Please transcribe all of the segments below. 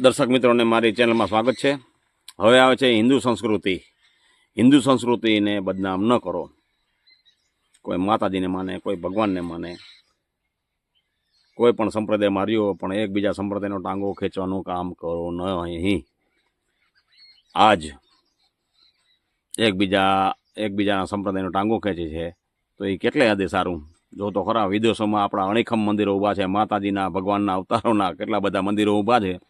દર્શક મિત્રોને મારી ચેનલમાં સ્વાગત છે. હવે આવે છે હિન્દુ સંસ્કૃતિ. હિન્દુ સંસ્કૃતિને બદનામ ન કરો. કોઈ માતાજીને માને, કોઈ ભગવાનને માને. કોઈ પણ સંપ્રદાય માર્યો પણ એકબીજા સંપ્રદાયનો ટાંગો ખેંચવાનું કામ કરો ન અહીં આજ એકબીજા, એકબીજાના સંપ્રદાયનો ટાંગો ખેંચે છે, તો એ કેટલે હદે સારું? જો તો ખરા, વિદેશોમાં આપણા અણીખમ મંદિરો ઊભા છે, માતાજીના, ભગવાનના અવતારોના કેટલા બધા મંદિરો ઊભા છે.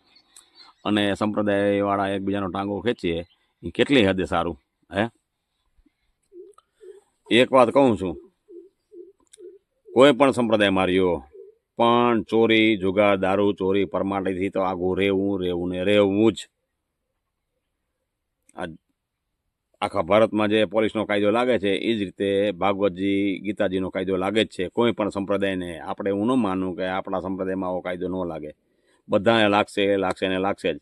અને સંપ્રદાયવાળા એકબીજાનો ટાંગો ખેંચીએ, એ કેટલી હદે સારું, હે? એક વાત કહું છું. કોઈ પણ સંપ્રદાય માર્યો પણ ચોરી, જુગાર, દારૂ, ચોરી, પરમાટીથી તો આગું રહેવું રહેવું ને રહેવું જ. આ આખા ભારતમાં જે પોલીસનો કાયદો લાગે છે એ જ રીતે ભાગવતજી, ગીતાજીનો કાયદો લાગે જ છે. કોઈ પણ સંપ્રદાયને આપણે એવું ન માનવું કે આપણા સંપ્રદાયમાં આવો કાયદો ન લાગે. બધાને લાગશે લાગશે ને લાગશે જ.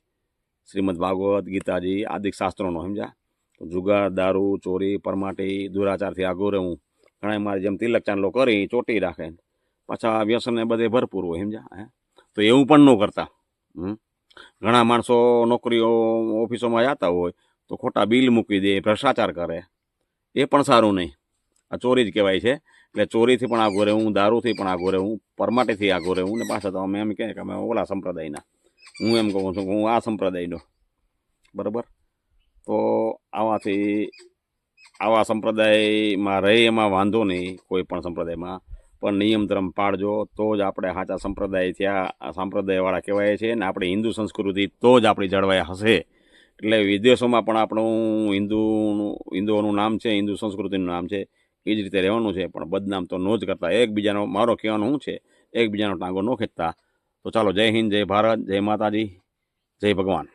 શ્રીમદ ભાગવત ગીતાજી આદિક શાસ્ત્રોનો, સમજ્યા? જુગાર, દારૂ, ચોરી, પરમાટી, દુરાચારથી આગળ રહેવું ઘણા મારી જેમ તિલક ચાંદલો કરી, ચોટી રાખે. પાછા વ્યસનને બધે ભરપૂર હોય, સમજ્યા? હે? તો એવું પણ ન કરતા. ઘણા માણસો નોકરીઓ, ઓફિસોમાં જતા હોય, તો ખોટા બિલ મૂકી દે, ભ્રષ્ટાચાર કરે. એ પણ સારું નહીં. આ ચોરી જ કહેવાય છે. એટલે ચોરીથી પણ આગો રહેવું, દારૂથી પણ આઘો રહેવું, પરમાટીથી આગો રહેવું ને પાછા તો અમે એમ કહે કે અમે ઓલા સંપ્રદાયના. હું એમ કહું છું કે હું આ સંપ્રદાયનો. બરાબર? તો આવાથી આવા સંપ્રદાયમાં રહે એમાં વાંધો નહીં, કોઈ પણ સંપ્રદાયમાં. પણ નિયમ ધર્મ પાળજો, તો જ આપણે સાચા સંપ્રદાય થયા. સંપ્રદાયવાળા કહેવાય છે ને આપણી હિન્દુ સંસ્કૃતિ તો જ આપણી જળવાઈ હશે. એટલે વિદેશોમાં પણ આપણું હિન્દુનું, હિન્દુઓનું નામ છે, હિન્દુ સંસ્કૃતિનું નામ છે. એ જ રીતે રહેવાનું છે. પણ બદનામ તો ન જ કરતા. એકબીજાનો, મારો કહેવાનું શું છે? એકબીજાનો ટાંગો ન ખેંચતા. તો ચાલો જય હિન્દ, જય ભારત, જય માતાજી, જય ભગવાન.